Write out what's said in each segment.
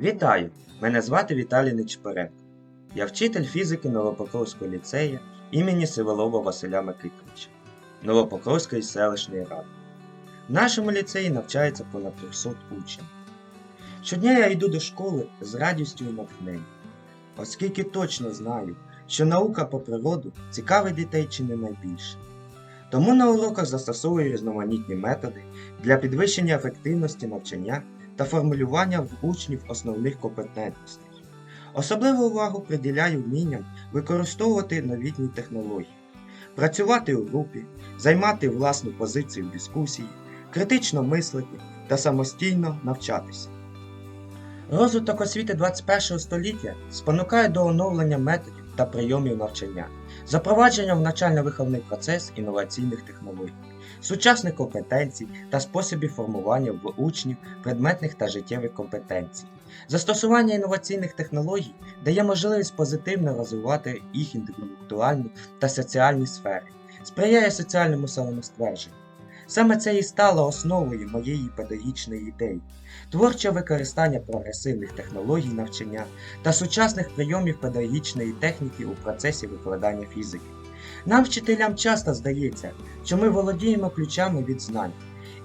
Вітаю! Мене звати Віталій Нечипоренко. Я вчитель фізики Новопокровського ліцею імені Сиволова Василя Микитовича Новопокровської селищної ради. В нашому ліцеї навчається понад 300 учнів. Щодня я йду до школи з радістю і натхненням, оскільки точно знаю, що наука по природу цікавить дітей чи не найбільше. Тому на уроках застосовую різноманітні методи для підвищення ефективності навчання та формулювання в учнів основних компетентностей. Особливу увагу приділяю вмінням використовувати новітні технології, працювати у групі, займати власну позицію в дискусії, критично мислити та самостійно навчатися. Розвиток освіти 21 століття спонукає до оновлення методів та прийомів навчання, запровадження в навчально-виховний процес інноваційних технологій, сучасних компетенцій та способів формування в учнів предметних та життєвих компетенцій. Застосування інноваційних технологій дає можливість позитивно розвивати їх інтелектуальні та соціальні сфери, сприяє соціальному самоствердженню. Саме це і стало основою моєї педагогічної ідеї творче використання прогресивних технологій навчання та сучасних прийомів педагогічної техніки у процесі викладання фізики. Нам, вчителям, часто здається, що ми володіємо ключами від знань,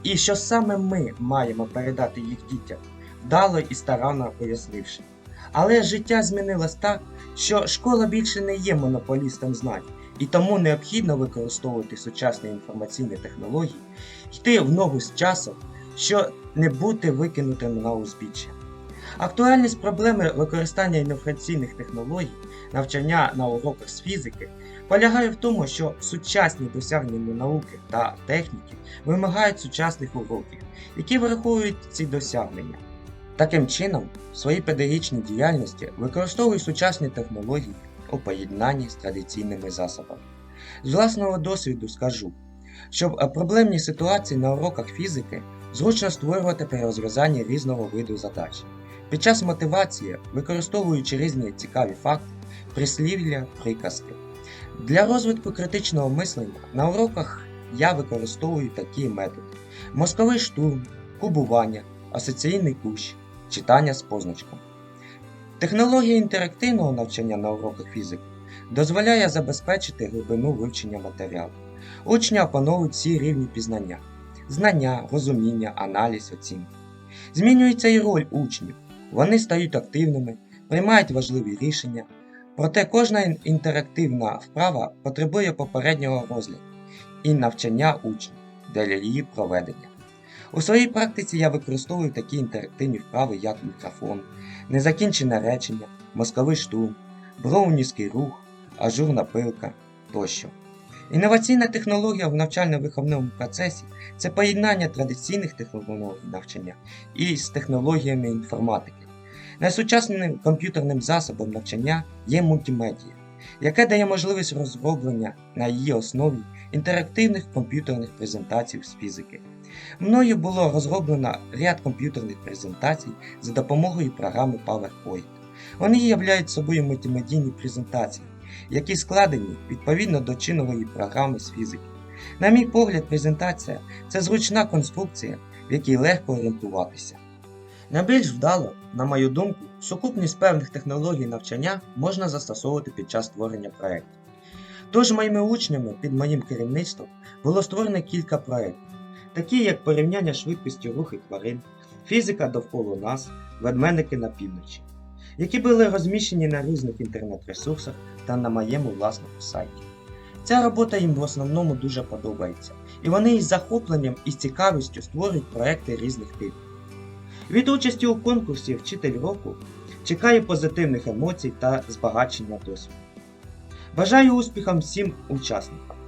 і що саме ми маємо передати їх дітям, вдало і старанно пояснивши. Але життя змінилось так, що школа більше не є монополістом знань, і тому необхідно використовувати сучасні інформаційні технології, йти в ногу з часом, що не бути викинутим на узбіччя. Актуальність проблеми використання інформаційних технологій, навчання на уроках з фізики полягає в тому, що сучасні досягнення науки та техніки вимагають сучасних уроків, які враховують ці досягнення. Таким чином, в своїй педагогічній діяльності використовую сучасні технології у поєднанні з традиційними засобами. З власного досвіду скажу, що в проблемні ситуації на уроках фізики зручно створювати при розв'язанні різного виду задач. Під час мотивації, використовуючи різні цікаві факти, прислів'я, приказки. Для розвитку критичного мислення на уроках я використовую такі методи: мозковий штурм, кубування, асоційний кущ, читання з позначком. Технологія інтерактивного навчання на уроках фізики дозволяє забезпечити глибину вивчення матеріалу. Учні опановують всі рівні пізнання, знання, розуміння, аналіз, оцінки. Змінюється і роль учнів. Вони стають активними, приймають важливі рішення, проте кожна інтерактивна вправа потребує попереднього розгляду і навчання учнів для її проведення. У своїй практиці я використовую такі інтерактивні вправи, як мікрофон, незакінчене речення, мозковий штурм, броунівський рух, ажурна пилка тощо. Інноваційна технологія в навчально-виховному процесі це поєднання традиційних технологій навчання із технологіями інформатики. Найсучаснішим комп'ютерним засобом навчання є мультимедія, яке дає можливість розроблення на її основі інтерактивних комп'ютерних презентацій з фізики. Мною було розроблено ряд комп'ютерних презентацій за допомогою програми PowerPoint. Вони являють собою мультимедійні презентації, які складені відповідно до чинової програми з фізики. На мій погляд, презентація це зручна конструкція, в якій легко орієнтуватися. Найбільш вдало, на мою думку, сукупність певних технологій навчання можна застосовувати під час створення проєктів. Тож моїми учнями під моїм керівництвом було створено кілька проєктів, такі як порівняння швидкості руху тварин, фізика довкола нас, ведмедики на півночі, які були розміщені на різних інтернет-ресурсах та на моєму власному сайті. Ця робота їм в основному дуже подобається, і вони із захопленням і з цікавістю створюють проекти різних типів. Від участі у конкурсі Вчитель року чекаю позитивних емоцій та збагачення досвіду. Бажаю успіхам всім учасникам.